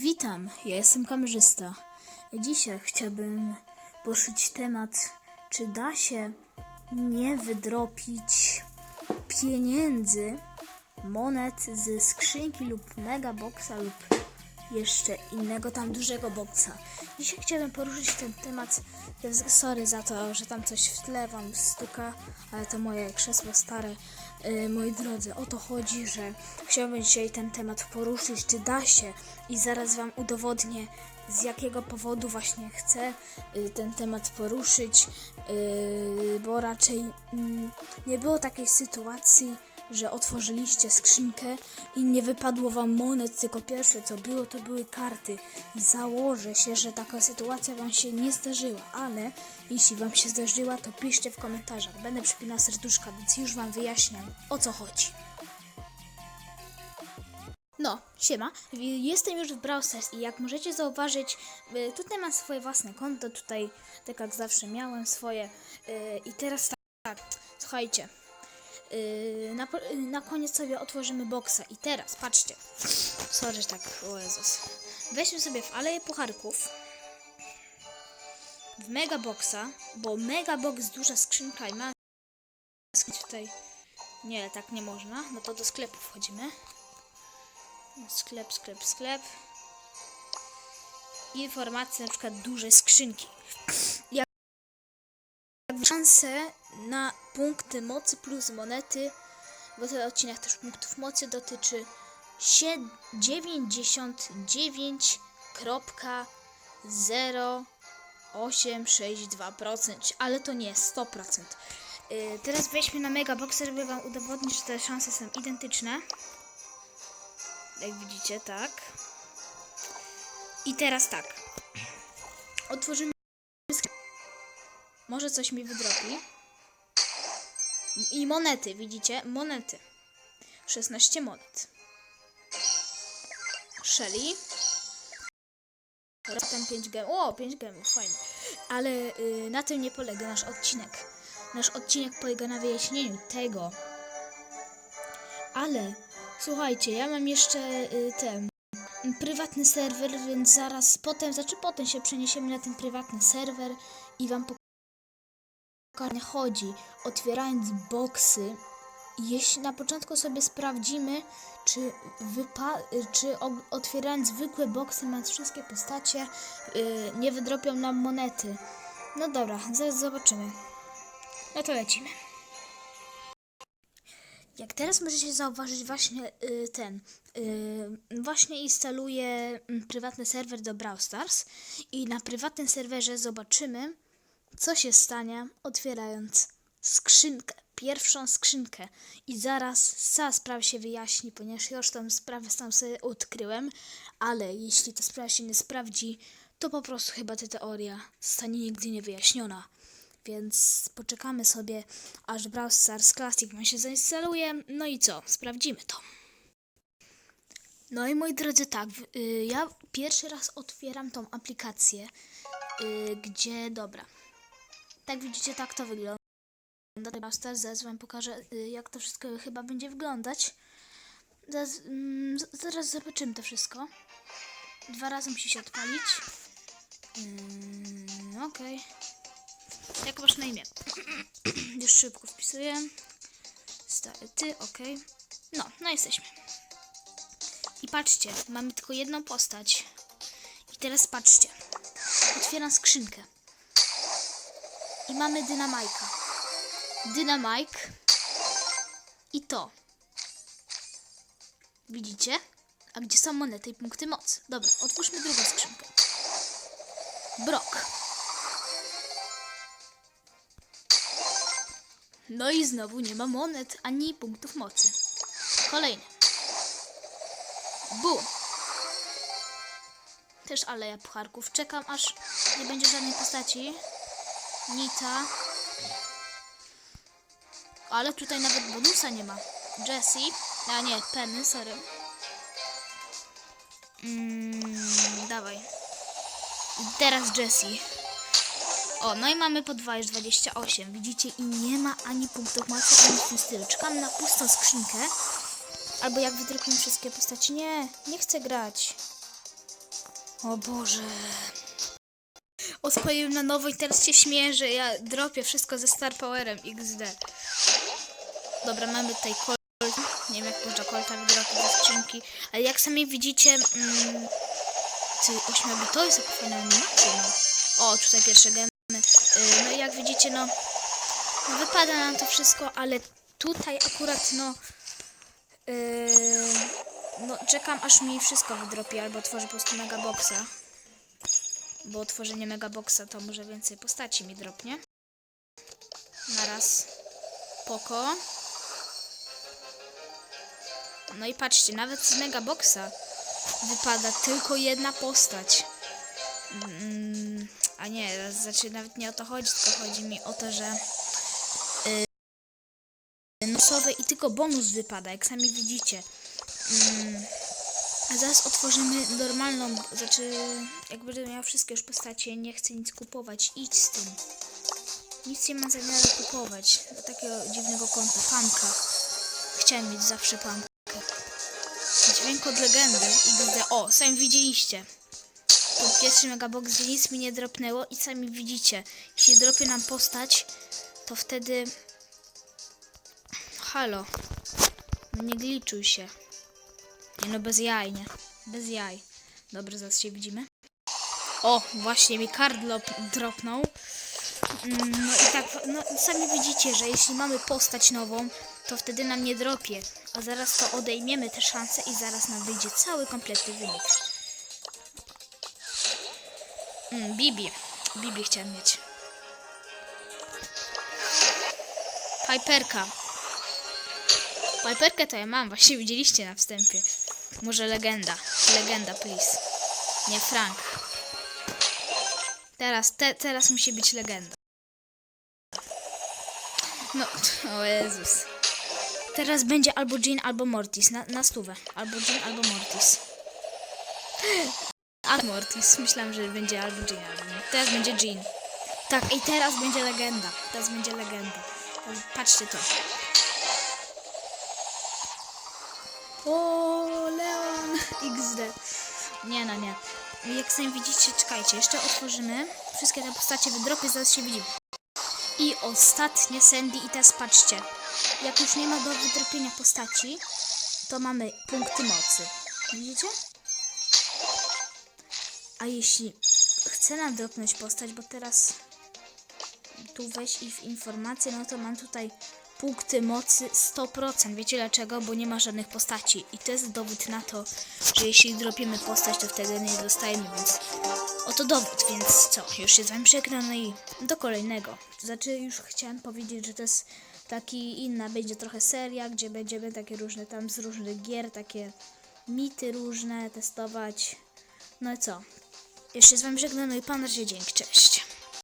Witam, ja jestem kamerzysta. Dzisiaj chciałbym poruszyć temat, czy da się nie wydropić pieniędzy, monet ze skrzynki lub megaboxa lub jeszcze innego tam dużego boxa. Dzisiaj chciałbym poruszyć ten temat. Sorry za to, że tam coś w tle wam stuka, ale to moje krzesło stare. Yy, moi drodzy, o to chodzi, że chciałbym dzisiaj ten temat poruszyć, czy da się. I zaraz wam udowodnię z jakiego powodu właśnie chcę y, ten temat poruszyć, y, bo raczej mm, nie było takiej sytuacji, że otworzyliście skrzynkę i nie wypadło wam monet, tylko pierwsze co było to były karty. Założę się, że taka sytuacja wam się nie zdarzyła, ale jeśli wam się zdarzyła, to piszcie w komentarzach. Będę przypinał serduszka, więc już wam wyjaśniam o co chodzi. No, siema. Jestem już w Brawl Stars i jak możecie zauważyć, y, tutaj mam swoje własne konto, tutaj tak jak zawsze miałem swoje y, i teraz tak, tak słuchajcie, na, po- y, na koniec sobie otworzymy boxa i teraz, patrzcie, sorry, tak, o Jezus, weźmy sobie w Aleję Pucharków, w Mega Boxa, bo Mega Box duża skrzynka i ma tutaj, nie, tak nie można, no to do sklepu wchodzimy. Sklep, sklep, sklep. Informacje na przykład duże skrzynki. Szanse na punkty mocy plus monety, bo ten odcinek też punktów mocy dotyczy sie- 99,0862%, ale to nie jest 100%. Yy, teraz weźmy na Megabox, żeby Wam udowodnić, że te szanse są identyczne. Jak widzicie, tak. I teraz tak. Otworzymy. Może coś mi wydropi. I monety, widzicie? Monety. 16 monet. Shelly. Roztem 5 gemów. O, 5 gemów, fajnie. Ale y, na tym nie polega nasz odcinek. Nasz odcinek polega na wyjaśnieniu tego, ale słuchajcie, ja mam jeszcze y, ten prywatny serwer, więc zaraz potem, znaczy potem się przeniesiemy na ten prywatny serwer i wam pokażę, jak chodzi, otwierając boksy. Jeśli na początku sobie sprawdzimy, czy, czy otwierając zwykłe boksy, mając wszystkie postacie, y, nie wydropią nam monety. No dobra, zaraz zobaczymy. No to lecimy. Jak teraz możecie zauważyć, właśnie y, ten, y, właśnie instaluję mm, prywatny serwer do Brawl Stars i na prywatnym serwerze zobaczymy, co się stanie otwierając skrzynkę, pierwszą skrzynkę i zaraz cała sprawa się wyjaśni, ponieważ już tą sprawę sam sobie odkryłem, ale jeśli ta sprawa się nie sprawdzi, to po prostu chyba ta teoria zostanie nigdy nie wyjaśniona. Więc poczekamy sobie, aż Brawl Stars Classic się zainstaluje. No i co? Sprawdzimy to. No i moi drodzy, tak, y, ja pierwszy raz otwieram tą aplikację, y, gdzie, dobra, tak widzicie, tak to wygląda. Stars, zaraz wam pokażę, y, jak to wszystko chyba będzie wyglądać. Zaraz, mm, zaraz zobaczymy to wszystko. Dwa razy musi się odpalić. Ym, Okej. Jak masz na imię? Już szybko wpisuję. Stary ty, ok. No, no jesteśmy. I patrzcie, mamy tylko jedną postać. I teraz patrzcie. Otwieram skrzynkę. I mamy dynamajka. Dynamajk. I to. Widzicie? A gdzie są monety i punkty mocy? Dobra, otwórzmy drugą skrzynkę. Brok. No i znowu nie ma monet ani punktów mocy. Kolejny. Bum. Też aleja pucharków. Czekam aż nie będzie żadnej postaci. Nita. Ale tutaj nawet bonusa nie ma. Jessie. A nie, Penny, sorry. Mm, dawaj. Teraz Jessie. O, no i mamy po 2 już 28. Widzicie? I nie ma ani punktów mocy, ani w tym. Czekam na pustą skrzynkę. Albo jak wydrukuję wszystkie postaci. Nie, nie chcę grać. O Boże. Odpaliłem na nowo i teraz się śmieję, że ja dropię wszystko ze Star Powerem XD. Dobra, mamy tutaj Colt. Nie wiem jak można Colta wydropić ze skrzynki. Ale jak sami widzicie... Mm, ty 8-bitowy jest jaka fajna animacja, no. O, tutaj pierwsze gemy. Yy, no i jak widzicie, no... no wypada nam to wszystko, ale tutaj akurat, no... Yy, no czekam aż mi wszystko wydropi, albo otworzę po prostu megaboxa. Bo tworzenie megaboxa to może więcej postaci mi dropnie. Naraz. Poko. No i patrzcie, nawet z megaboxa wypada tylko jedna postać. Mm, a nie, znaczy nawet nie o to chodzi, tylko chodzi mi o to, że yy, nosowe i tylko bonus wypada, jak sami widzicie. Mm, a zaraz otworzymy normalną, znaczy jak miał wszystkie już postacie, nie chcę nic kupować, idź z tym. Nic nie mam zamiaru kupować do takiego dziwnego konta, panka. Chciałem mieć zawsze pankę. Dźwięk od legendy XD. O, sami widzieliście. To pierwszy megabox, gdzie nic mi nie dropnęło i sami widzicie. Jeśli dropie nam postać, to wtedy... Halo. No nie gliczuj się. Nie no, bez jaj, nie? Bez jaj. Dobrze, zaraz się widzimy. O, właśnie mi card dropnął. Mm, No i tak, no sami widzicie, że jeśli mamy postać nową, to wtedy nam nie dropie. A zaraz to odejmiemy te szanse i zaraz nam wyjdzie cały kompletny wynik. Mm, Bibi. Bibi chciałem mieć. Piperka. Piperkę to ja mam, właśnie widzieliście na wstępie. Może legenda. Legenda, please. Nie Frank. Teraz, te, teraz musi być legenda. No, o Jezus. Teraz będzie albo Jean, albo Mortis. Na, na stówę. Albo Jean, albo Mortis. A Mortis. Myślałam, że będzie albo Jean, albo nie. Teraz będzie Jean. Tak, i teraz będzie legenda. Teraz będzie legenda. Patrzcie to. O, XD. Nie no, nie. Jak sami widzicie, czekajcie, jeszcze otworzymy. Wszystkie te postacie wydropię, zaraz się widzimy. I ostatnie Sandy i teraz patrzcie. Jak już nie ma do wydropienia postaci, to mamy punkty mocy. Widzicie? A jeśli chce nam dropnąć postać, bo teraz tu weź i w informacje, no to mam tutaj punkty mocy 100%. Wiecie dlaczego? Bo nie ma żadnych postaci. I to jest dowód na to, że jeśli dropiemy postać, to wtedy nie dostajemy, więc oto dowód, więc co? Już się z wami żegnam no i do kolejnego. Znaczy już chciałem powiedzieć, że to jest taki inna, będzie trochę seria, gdzie będziemy takie różne tam z różnych gier, takie mity różne testować. No i co? Jeszcze z wami żegnam no i pan razie dzięki, cześć.